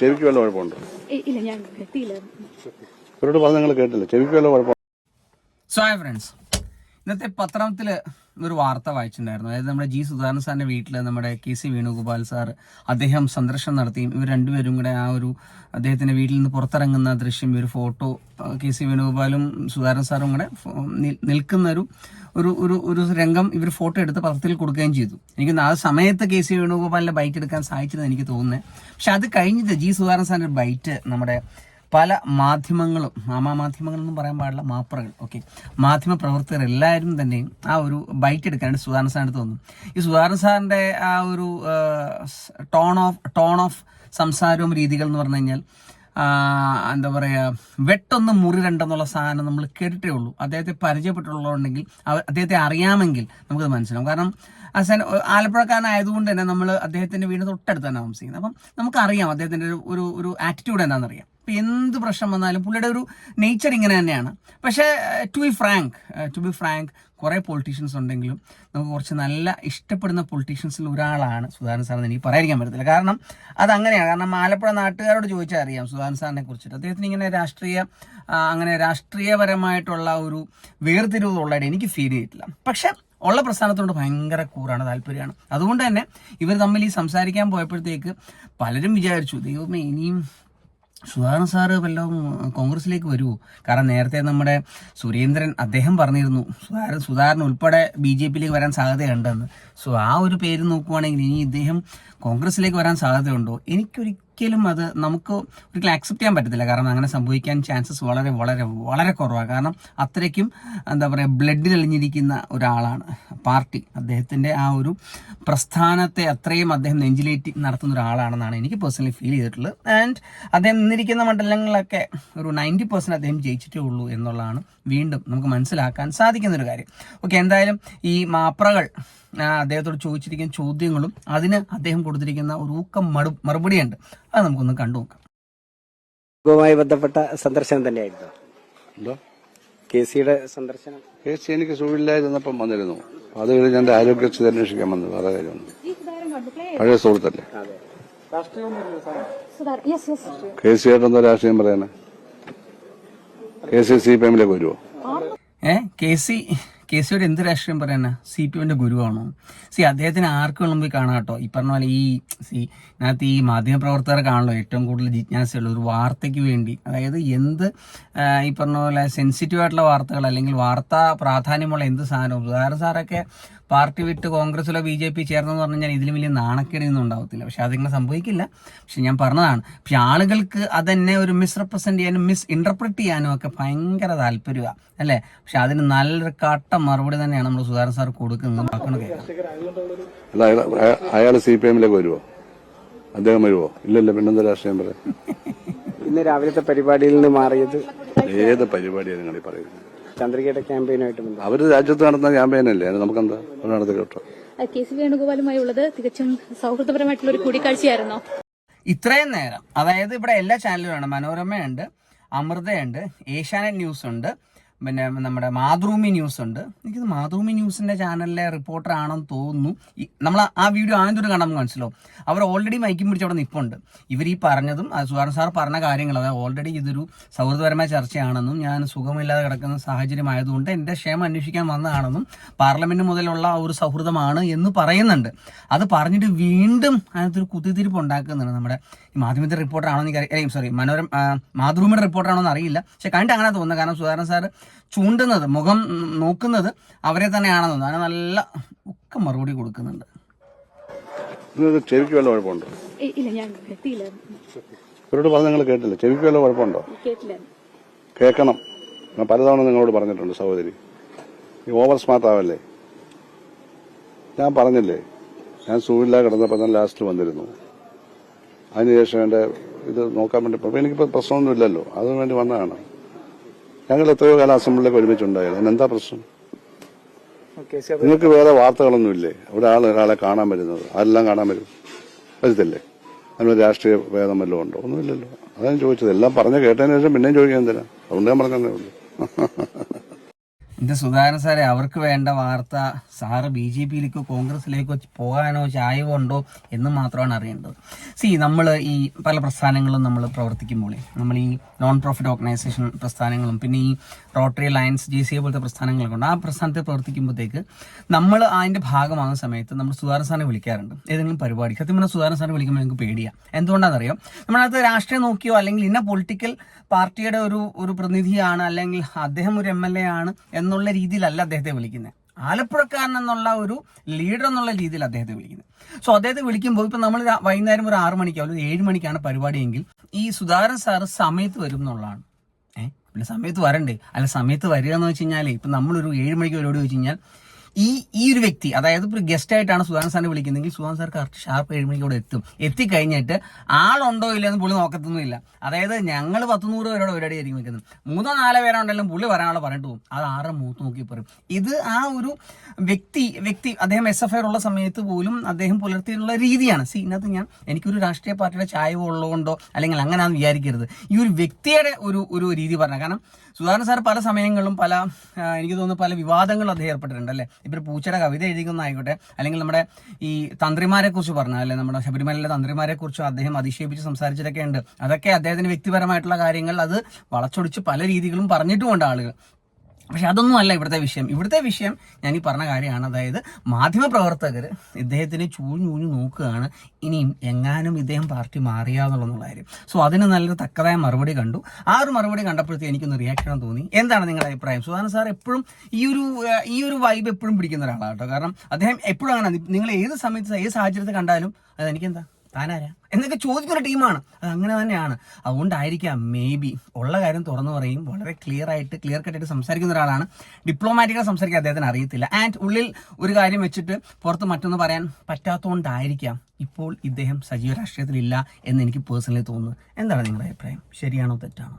ചെവിക്ക് വല്ല കുഴപ്പമുണ്ടോ? ഇവരോട് പറഞ്ഞ നിങ്ങൾ കേട്ടില്ല. ചെവിക്ക് വല്ല കുഴപ്പം സോ ഫ്രണ്ട്സ് ഇന്നത്തെ പത്രത്തിൽ ഒരു വാർത്ത വായിച്ചിട്ടുണ്ടായിരുന്നു. അതായത് നമ്മുടെ ജി സുധാകരൻ സാറിന്റെ വീട്ടിൽ നമ്മുടെ കെ സി വേണുഗോപാൽ സാർ അദ്ദേഹം സന്ദർശനം നടത്തിയും ഇവർ രണ്ടുപേരും കൂടെ ആ ഒരു അദ്ദേഹത്തിന്റെ വീട്ടിൽ നിന്ന് പുറത്തിറങ്ങുന്ന ദൃശ്യം ഒരു ഫോട്ടോ കെ സി വേണുഗോപാലും സുധാകരൻ സാറും കൂടെ നിൽക്കുന്ന ഒരു ഒരു ഒരു ഒരു രംഗം ഇവർ ഫോട്ടോ എടുത്ത് പത്രത്തിൽ കൊടുക്കുകയും ചെയ്തു. എനിക്ക് ആ സമയത്ത് കെ സി വേണുഗോപാലിന്റെ ബൈറ്റ് എടുക്കാൻ സാധിച്ചിരുന്നു എനിക്ക് തോന്നുന്നത് പക്ഷെ അത് കഴിഞ്ഞിട്ട് ജി സുധാകരൻ സാറിന്റെ ബൈറ്റ് നമ്മുടെ പല മാധ്യമങ്ങളും മാമാ മാധ്യമങ്ങൾ എന്നും പറയാൻ പാടില്ല മാപ്പറകൾ ഓക്കെ മാധ്യമ പ്രവർത്തകർ എല്ലാവരും തന്നെ ആ ഒരു ബൈറ്റ് എടുക്കാനായിട്ട് സുധാകരൻ സാറിന് തോന്നുന്നു ഈ സുധാകരൻ സാറിന്റെ ആ ഒരു ടോൺ ഓഫ് ടോൺ ഓഫ് സംസാരവും രീതികൾ എന്ന് പറഞ്ഞു കഴിഞ്ഞാൽ എന്താ പറയുക വെട്ടൊന്ന് മുറി രണ്ടെന്നുള്ള സാധനം നമ്മൾ കേട്ടിട്ടേ ഉള്ളൂ. അദ്ദേഹത്തെ പരിചയപ്പെട്ടുള്ളതുണ്ടെങ്കിൽ അദ്ദേഹത്തെ അറിയാമെങ്കിൽ നമുക്കത് മനസ്സിലാവും. കാരണം അസൻ ആലപ്പുഴക്കാരനായതുകൊണ്ട് തന്നെ നമ്മൾ അദ്ദേഹത്തിന്റെ വീടിന് തൊട്ടടുത്ത് തന്നെ താമസിക്കുന്നത്. അപ്പം നമുക്കറിയാം അദ്ദേഹത്തിന്റെ ഒരു ഒരു ആറ്റിറ്റ്യൂഡ് എന്താണെന്നറിയാം. ഇപ്പം എന്ത് പ്രശ്നം വന്നാലും പുള്ളിയുടെ ഒരു നേച്ചർ ഇങ്ങനെ തന്നെയാണ്. പക്ഷേ to be frank to be frank കുറേ പൊളിറ്റീഷ്യൻസ് ഉണ്ടെങ്കിലും നമുക്ക് കുറച്ച് നല്ല ഇഷ്ടപ്പെടുന്ന പൊളിറ്റീഷ്യൻസിൽ ഒരാളാണ് സുധാകരൻ സാറെന്ന് എനിക്ക് പറയാതിരിക്കാൻ പറ്റത്തില്ല. കാരണം അത് അങ്ങനെയാണ് കാരണം ആലപ്പുഴ നാട്ടുകാരോട് ചോദിച്ചാൽ അറിയാം സുധാകരൻ സാറിനെ കുറിച്ചിട്ട്. അദ്ദേഹത്തിന് ഇങ്ങനെ രാഷ്ട്രീയ അങ്ങനെ രാഷ്ട്രീയപരമായിട്ടുള്ള ഒരു വേർതിരിവുള്ളതായിട്ട് എനിക്ക് ഫീൽ ചെയ്തിട്ടില്ല. പക്ഷേ ഉള്ള പ്രസ്ഥാനത്തോട് ഭയങ്കര കൂറാണ് താല്പര്യമാണ്. അതുകൊണ്ട് തന്നെ ഇവർ തമ്മിൽ ഈ സംസാരിക്കാൻ പോയപ്പോഴത്തേക്ക് പലരും വിചാരിച്ചു ദൈവമേ ഇനിയും സുധാകരൻ സാറ് വല്ലതും കോൺഗ്രസിലേക്ക് വരുമോ കാരണം നേരത്തെ നമ്മുടെ സുരേന്ദ്രൻ അദ്ദേഹം പറഞ്ഞിരുന്നു സുധാകരൻ സുധാകരൻ ഉൾപ്പെടെ ബി ജെ പിയിലേക്ക് വരാൻ സാധ്യതയുണ്ടെന്ന്. സോ ആ ഒരു പേര് നോക്കുവാണെങ്കിൽ ഇനി ഇദ്ദേഹം കോൺഗ്രസിലേക്ക് വരാൻ സാധ്യതയുണ്ടോ? എനിക്കൊരിക്കലും അത് നമുക്ക് ഒരിക്കലും അക്സെപ്റ്റ് ചെയ്യാൻ പറ്റത്തില്ല. കാരണം അങ്ങനെ സംഭവിക്കാൻ ചാൻസസ് വളരെ വളരെ വളരെ കുറവാണ് കാരണം അത്രയ്ക്കും എന്താ പറയുക ബ്ലഡിൽ അലിഞ്ഞിരിക്കുന്ന ഒരാളാണ് പാർട്ടി. അദ്ദേഹത്തിന്റെ ആ ഒരു പ്രസ്ഥാനത്തെ അത്രയും അദ്ദേഹം നെഞ്ചിലേറ്റി നടത്തുന്ന ഒരാളാണെന്നാണ് എനിക്ക് പേഴ്സണലി ഫീൽ ചെയ്തിട്ടുള്ളത്. ആൻഡ് അദ്ദേഹം നിന്നിരിക്കുന്ന മണ്ഡലങ്ങളിലൊക്കെ ഒരു നയന്റി പെർസെന്റ് അദ്ദേഹം ജയിച്ചിട്ടേ ഉള്ളൂ എന്നുള്ളതാണ് വീണ്ടും നമുക്ക് മനസ്സിലാക്കാൻ സാധിക്കുന്ന ഒരു കാര്യം. ഓക്കെ എന്തായാലും ഈ മാപ്രകൾ അദ്ദേഹത്തോട് ചോദിച്ചിരിക്കുന്ന ചോദ്യങ്ങളും അതിന് അദ്ദേഹം കൊടുത്തിരിക്കുന്ന ഒരു ഊക്കം മടു മറുപടിയുണ്ട്. അത് നമുക്കൊന്ന് കണ്ടു നോക്കാം. ബന്ധപ്പെട്ട സന്ദർശനം തന്നെയായിരുന്നു. എന്തോ? കെ സിയുടെ സന്ദർശനം. കേസ് എനിക്ക് സുഖമില്ലായിരുന്നപ്പം വന്നിരുന്നു. അത് കഴിഞ്ഞ് എന്റെ ആരോഗ്യസ്ഥിതി അന്വേഷിക്കാൻ വന്നു. വേറെ കാര്യമൊന്നും പഴയ സുഹൃത്തല്ലേ? അതെ. സുധാർ യെസ് യെസ് കെ സി ആയിട്ടെന്തോ രാഷ്ട്രീയം പറയാനാ കെ സി സി പി എമ്മിലേക്ക് വരുമോ ഏ കെ സി കെ സിയോട് എന്ത് രാഷ്ട്രീയം പറയാനാ? സി പി എമ്മിന്റെ ഗുരുവാണോ? സി അദ്ദേഹത്തിന് ആർക്ക് വേണം പോയി കാണാം കേട്ടോ. ഈ പറഞ്ഞ പോലെ ഈ സി ഇതിനകത്ത് ഈ മാധ്യമപ്രവർത്തകർക്കാണല്ലോ ഏറ്റവും കൂടുതൽ ജിജ്ഞാസയുള്ള ഒരു വാർത്തയ്ക്ക് വേണ്ടി അതായത് എന്ത് ഈ പറഞ്ഞ പോലെ സെൻസിറ്റീവ് ആയിട്ടുള്ള വാർത്തകൾ അല്ലെങ്കിൽ വാർത്താ പ്രാധാന്യമുള്ള എന്ത് സാധനവും സുധാകരൻ സാറൊക്കെ പാർട്ടി വിട്ട് കോൺഗ്രസിലോ ബി ജെ പി ചേർന്നെന്ന് പറഞ്ഞു കഴിഞ്ഞാൽ ഇതിലും വലിയ നാണക്കേടൊന്നും ഉണ്ടാവത്തില്ല. പക്ഷെ അതിങ്ങനെ സംഭവിക്കില്ല. പക്ഷെ ഞാൻ പറഞ്ഞതാണ് പക്ഷെ ആളുകൾക്ക് അതെന്നെ ഒരു മിസ് റെപ്രസെന്റ് ചെയ്യാനും മിസ് ഇന്റർപ്രറ്റ് ചെയ്യാനും ഒക്കെ ഭയങ്കര താല്പര്യമാണ് അല്ലേ? പക്ഷെ അതിന് നല്ലൊരു കട്ട മറുപടി തന്നെയാണ് നമ്മൾ സുധാകരൻ സാർ കൊടുക്കുന്നത്. അയാൾ സി പി എമ്മിലേക്ക് വരുമോ അദ്ദേഹം വരുമോ ഇല്ലല്ലോ പിന്നെന്താ രാഷ്ട്രീയം പറയാം? ഇന്ന് രാവിലത്തെ പരിപാടിയിൽ നിന്ന് മാറിയത് ഏത് പരിപാടിയാണ് നിങ്ങൾ പറയുന്നത്? ചന്ദ്രികയുടെ ക്യാമ്പയിനുമായിട്ട് അവർ അവർ രാജ്യത്ത് നടന്ന ക്യാമ്പയിനല്ലേ? അല്ലേ നമുക്കെന്താ? നടത്തി കേട്ടോ. കെ സി വേണുഗോപാലുമായി ഉള്ളത് തികച്ചും സൗഹൃദപരമായിട്ടുള്ള ഒരു കൂടിക്കാഴ്ചയായിരുന്നോ. ഇത്രയും നേരം അതായത് ഇവിടെ എല്ലാ ചാനലുകളാണ് മനോരമയുണ്ട് അമൃതയുണ്ട് ഏഷ്യാനെറ്റ് ന്യൂസ് ഉണ്ട്. പിന്നെ നമ്മുടെ മാതൃഭൂമി ന്യൂസ് ഉണ്ട്. എനിക്ക് മാതൃഭൂമി ന്യൂസിന്റെ ചാനലിലെ റിപ്പോർട്ടർ ആണെന്ന് തോന്നുന്നു. നമ്മൾ ആ വീഡിയോ ആദ്യം ഒരു കാണാൻ നമുക്ക് മനസ്സിലാവും അവർ ഓൾറെഡി മൈക്കും പിടിച്ച് അവിടെ നിൽപ്പുണ്ട് ഇവർ ഈ പറഞ്ഞതും സുഹാർ സാർ പറഞ്ഞ കാര്യങ്ങൾ അതായത് ഓൾറെഡി ഇതൊരു സൗഹൃദപരമായ ചർച്ചയാണെന്നും ഞാൻ സുഖമില്ലാതെ കിടക്കുന്ന സാഹചര്യമായതുകൊണ്ട് എന്റെ ക്ഷേമം അന്വേഷിക്കാൻ വന്നതാണെന്നും പാർലമെന്റ് മുതലുള്ള ഒരു സൗഹൃദമാണ് എന്ന് പറയുന്നുണ്ട്. അത് പറഞ്ഞിട്ട് വീണ്ടും അതിനകത്തൊരു കുത്തിത്തിരിപ്പ് ഉണ്ടാക്കുന്നുണ്ട് നമ്മുടെ ഈ റിപ്പോർട്ടർ ആണോ എനിക്ക് സോറി മനോരം മാതൃഭൂമിയുടെ റിപ്പോർട്ടർ ആണോ എന്ന് അറിയില്ല. പക്ഷെ കണ്ടിട്ട് അങ്ങനെ തോന്നുന്നത് കാരണം സുധാകരൻ സാർ ചൂണ്ടുന്നത് മുഖം നോക്കുന്നത് അവരെ തന്നെയാണെന്ന് തോന്നുന്നു. അതിന് നല്ല ഒക്കെ മറുപടി കൊടുക്കുന്നുണ്ട്. ചെവിക്ക് വല്ല കുഴപ്പമുണ്ടോ? ഇവരോട് പറഞ്ഞ നിങ്ങൾ കേട്ടില്ല. ചെവിക്ക് വല്ല കുഴപ്പമുണ്ടോ? കേട്ടില്ല. കേൾക്കണം. ഞാൻ പലതവണ നിങ്ങളോട് പറഞ്ഞിട്ടുണ്ട് സഹോദരി. ഈ ഓവർ സ്മാർട്ട് ആവല്ലേ? ഞാൻ പറഞ്ഞില്ലേ? ഞാൻ സൂവില്ല കിടന്നപ്പോൾ ഞാൻ ലാസ്റ്റ് വന്നിരുന്നു. അതിനുശേഷം എന്റെ ഇത് നോക്കാൻ വേണ്ടി എനിക്കിപ്പോൾ പ്രശ്നമൊന്നും ഇല്ലല്ലോ അതിനു വേണ്ടി വന്നതാണ്. ഞങ്ങൾ എത്രയോ കാലം അസംബ്ലിയിലേക്ക് ഒരുമിച്ചുണ്ടായത് അതിനെന്താ പ്രശ്നം? നിങ്ങൾക്ക് വേറെ വാർത്തകളൊന്നും ഇല്ലേ ഒരാൾ ഒരാളെ കാണാൻ വരുന്നത്. അതെല്ലാം കാണാൻ വരും. വരത്തില്ലേ? അതിന് രാഷ്ട്രീയ ഭേദം വല്ലതും ഉണ്ടോ? ഒന്നുമില്ലല്ലോ. അതാണ് ചോദിച്ചത്. എല്ലാം പറഞ്ഞ് കേട്ടതിന് ശേഷം പിന്നെയും ചോദിക്കാൻ എന്തിനാ? അതുകൊണ്ട് ഞാൻ പറഞ്ഞതേ ഉള്ളൂ. എന്റെ സുധാകരൻ സാറെ അവർക്ക് വേണ്ട വാർത്ത സാറ് ബി ജെ പിയിലേക്കോ കോൺഗ്രസിലേക്കോ പോകാനോ ചായവോ ഉണ്ടോ എന്ന് മാത്രമാണ് അറിയേണ്ടത്. സി നമ്മൾ ഈ പല പ്രസ്ഥാനങ്ങളും നമ്മൾ പ്രവർത്തിക്കുമ്പോൾ നമ്മൾ ഈ നോൺ പ്രോഫിറ്റ് ഓർഗനൈസേഷൻ പ്രസ്ഥാനങ്ങളും പിന്നെ ഈ റോട്ടറി ലയൻസ് ജെ സി പോലത്തെ പ്രസ്ഥാനങ്ങളൊക്കെ ഉണ്ട്. ആ പ്രസ്ഥാനത്തെ പ്രവർത്തിക്കുമ്പോഴത്തേക്ക് നമ്മൾ അതിന്റെ ഭാഗമാകുന്ന സമയത്ത് നമ്മൾ സുധാകരൻ സാറിനെ വിളിക്കാറുണ്ട്. ഏതെങ്കിലും പരിപാടി. സത്യം പറഞ്ഞാൽ സുധാകരൻ സാറിനെ വിളിക്കുമ്പോൾ പേടിയാ. പേടിയാണ് എന്തുകൊണ്ടാണെന്നറിയാം? നമ്മളത് രാഷ്ട്രീയം നോക്കിയോ അല്ലെങ്കിൽ ഇന്ന പൊളിറ്റിക്കൽ പാർട്ടിയുടെ ഒരു ഒരു പ്രതിനിധിയാണ് അല്ലെങ്കിൽ അദ്ദേഹം ഒരു എം എൽ എ ആണ് എന്നുള്ള രീതിയിലല്ല അദ്ദേഹത്തെ വിളിക്കുന്നത് ആലപ്പുഴക്കാരൻ എന്നുള്ള ഒരു ലീഡർ എന്നുള്ള രീതിയിൽ അദ്ദേഹത്തെ വിളിക്കുന്നത് സോ അദ്ദേഹത്തെ വിളിക്കുമ്പോൾ ഇപ്പൊ നമ്മൾ വൈകുന്നേരം ഒരു ആറു മണിക്കോ അല്ലെങ്കിൽ ഏഴ് മണിക്കാണ് പരിപാടിയെങ്കിൽ ഈ സുധാകരൻ സാറ് സമയത്ത് വരും എന്നുള്ളതാണ്. ഏഹ്? പിന്നെ സമയത്ത് വരണ്ടേ? അല്ല സമയത്ത് വരിക എന്ന് വെച്ച് കഴിഞ്ഞാൽ ഇപ്പൊ നമ്മളൊരു ഏഴ് മണിക്ക് പരിപാടി വെച്ച് കഴിഞ്ഞാൽ ഈ ഈ ഒരു വ്യക്തി അതായത് ഇപ്പോൾ ഗസ്റ്റ് ആയിട്ടാണ് സുധാകരൻ സാറിനെ വിളിക്കുന്നതെങ്കിൽ സുധാകരൻ സാർ കറക്റ്റ് ഷാർപ്പ് ഏഴ് മണിക്ക് അവിടെ എത്തും. എത്തിക്കഴിഞ്ഞിട്ട് ആളുണ്ടോ ഇല്ലെന്ന് പുള്ളി നോക്കത്തൊന്നുമില്ല. അതായത് ഞങ്ങൾ പത്തുനൂറ് പേരോട് പരിപാടി ആയിരിക്കും വെക്കുന്നത്. മൂന്നോ നാലോ പേരുണ്ടെങ്കിലും പുള്ളി പറയാനുള്ള പറഞ്ഞിട്ട് പോകും. അത് ആറ് മൂത്ത് നോക്കി പറയും. ഇത് ആ ഒരു വ്യക്തി വ്യക്തി അദ്ദേഹം എസ് എഫ് ഐ ഉള്ള സമയത്ത് പോലും അദ്ദേഹം പുലർത്തിയിട്ടുള്ള രീതിയാണ്. സി ഇതിനകത്ത് ഞാൻ എനിക്കൊരു രാഷ്ട്രീയ പാർട്ടിയുടെ ചായവ് ഉള്ളതുകൊണ്ടോ അല്ലെങ്കിൽ അങ്ങനെയാണെന്ന് വിചാരിക്കരുത്. ഈ ഒരു വ്യക്തിയുടെ ഒരു ഒരു രീതി പറഞ്ഞ കാരണം സുധാകരൻ സാർ പല സമയങ്ങളിലും പല എനിക്ക് തോന്നുന്നു പല വിവാദങ്ങളും അദ്ദേഹം ഏർപ്പെട്ടിട്ടുണ്ട് അല്ലേ? ഇപ്പൊ പൂച്ചയുടെ കവിത എഴുതിക്കുന്നതായിക്കോട്ടെ അല്ലെങ്കിൽ നമ്മുടെ ഈ തന്ത്രിമാരെ കുറിച്ച് പറഞ്ഞ അല്ലെ നമ്മുടെ ശബരിമലയിലെ തന്ത്രിമാരെ കുറിച്ചും അദ്ദേഹം അധിക്ഷേപിച്ച് സംസാരിച്ചിട്ടൊക്കെ ഉണ്ട്. അതൊക്കെ അദ്ദേഹത്തിന് വ്യക്തിപരമായിട്ടുള്ള കാര്യങ്ങൾ അത് വളച്ചൊടിച്ച് പല രീതികളും പറഞ്ഞിട്ടുമുണ്ട് ആളുകൾ. പക്ഷെ അതൊന്നും അല്ല ഇവിടുത്തെ വിഷയം. ഇവിടുത്തെ വിഷയം ഞാൻ ഈ പറഞ്ഞ കാര്യമാണ്. അതായത് മാധ്യമപ്രവർത്തകർ ഇദ്ദേഹത്തിന് ചൂഞ്ഞൂഞ്ഞു നോക്കുകയാണ്. ഇനിയും എങ്ങാനും ഇദ്ദേഹം പാർട്ടി മാറിയാന്നുള്ളതെന്നുള്ള കാര്യം. സോ അതിന് നല്ലൊരു തക്കതായ മറുപടി കണ്ടു. ആ ഒരു മറുപടി കണ്ടപ്പോഴത്തേക്ക് എനിക്കൊന്ന് റിയാക്ഷൻ തോന്നി. എന്താണ് നിങ്ങളുടെ അഭിപ്രായം? സുധാകരൻ സാർ എപ്പോഴും ഈ ഒരു ഈ ഒരു വൈബ് എപ്പോഴും പിടിക്കുന്ന ഒരാളാണ് കേട്ടോ. കാരണം അദ്ദേഹം എപ്പോഴും അങ്ങനെ. നിങ്ങൾ ഏത് സമയത്ത് ഏത് സാഹചര്യത്തിൽ കണ്ടാലും അത് എനിക്കെന്താ താനാരാ? എന്നൊക്കെ ചോദിക്കുന്ന ടീമാണ്. അങ്ങനെ തന്നെയാണ്. അതുകൊണ്ടായിരിക്കാം മേ ബി ഉള്ള കാര്യം തുറന്നു പറയും. വളരെ ക്ലിയർ ആയിട്ട് ക്ലിയർ കട്ടായിട്ട് സംസാരിക്കുന്ന ഒരാളാണ്. ഡിപ്ലോമാറ്റിക്കായി സംസാരിക്കാൻ അദ്ദേഹത്തിന് അറിയത്തില്ല. ആൻഡ് ഉള്ളിൽ ഒരു കാര്യം വെച്ചിട്ട് പുറത്ത് മറ്റൊന്ന് പറയാൻ പറ്റാത്തതുകൊണ്ടായിരിക്കാം ഇപ്പോൾ ഇദ്ദേഹം സജീവ രാഷ്ട്രീയത്തിലില്ല എന്ന് എനിക്ക് പേഴ്സണലി തോന്നുന്നു. എന്താണ് നിങ്ങളുടെ അഭിപ്രായം? ശരിയാണോ തെറ്റാണോ?